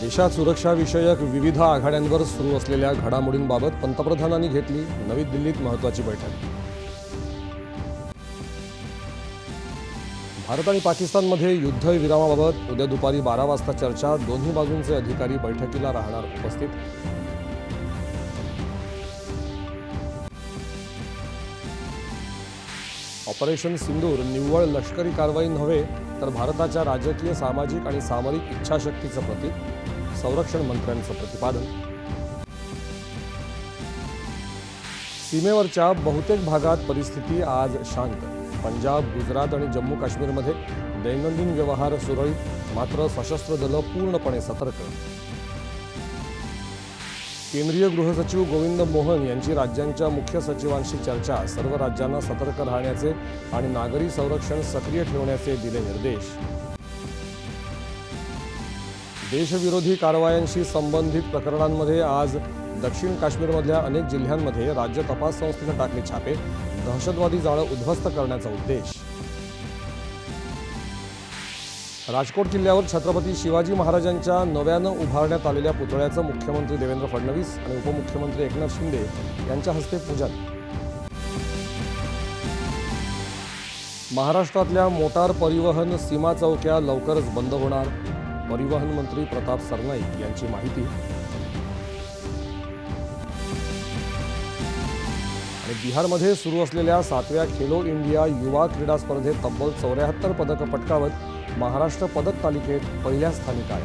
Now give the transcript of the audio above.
देशात सुरक्षाविषयक विविध आघाड्यांवर सुरू असलेल्या घडामोडींबाबत पंतप्रधानांनी घेतली नवी दिल्लीत महत्त्वाची बैठक. भारत आणि पाकिस्तानमध्ये युद्धविरामाबाबत उद्या दुपारी बारा वाजता चर्चा. दोन्ही बाजूंचे अधिकारी बैठकीला राहणार उपस्थित. ऑपरेशन सिंदूर निव्वळ लष्करी कारवाई नव्हे तर भारताच्या राजकीय सामाजिक आणि सामरिक इच्छाशक्तीचं प्रतीक संरक्षण मंत्र्यांचं प्रतिपादन. सीमेवरच्या बहुतेक भागात परिस्थिती आज शांत. पंजाब गुजरात आणि जम्मू काश्मीरमध्ये दैनंदिन व्यवहार सुरळीत मात्र सशस्त्र दलं पूर्णपणे सतर्क. केंद्रीय गृहसचिव गोविंद मोहन यांची राज्यांच्या मुख्य सचिवांशी चर्चा सर्व राज्यांना सतर्क राहण्याचे आणि नागरी संरक्षण सक्रिय ठेवण्याचे दिले निर्देश. देशविरोधी कारवायांशी संबंधित प्रकरणांमध्ये आज दक्षिण काश्मीरमधल्या अनेक जिल्ह्यांमध्ये राज्य तपास संस्थेनं टाकले छापे दहशतवादी जाळं उद्ध्वस्त करण्याचा उद्देश. राजकोट जिल्ह्यावर छत्रपती शिवाजी महाराजांच्या नव्यानं उभारण्यात आलेल्या पुतळ्याचं मुख्यमंत्री देवेंद्र फडणवीस आणि उपमुख्यमंत्री एकनाथ शिंदे यांच्या हस्ते पूजन. महाराष्ट्रातल्या मोटार परिवहन सीमा चौक्या लवकरच बंद होणार. परिवहन मंत्री प्रताप सरनाईक यांची माहिती. आणि बिहारमध्ये सुरू असलेल्या सातव्या खेलो इंडिया युवा क्रीडा स्पर्धेत तब्बल चौऱ्याहत्तर पदकं पटकावत महाराष्ट्र पदक तालिकेत पहिल्या स्थानी आहे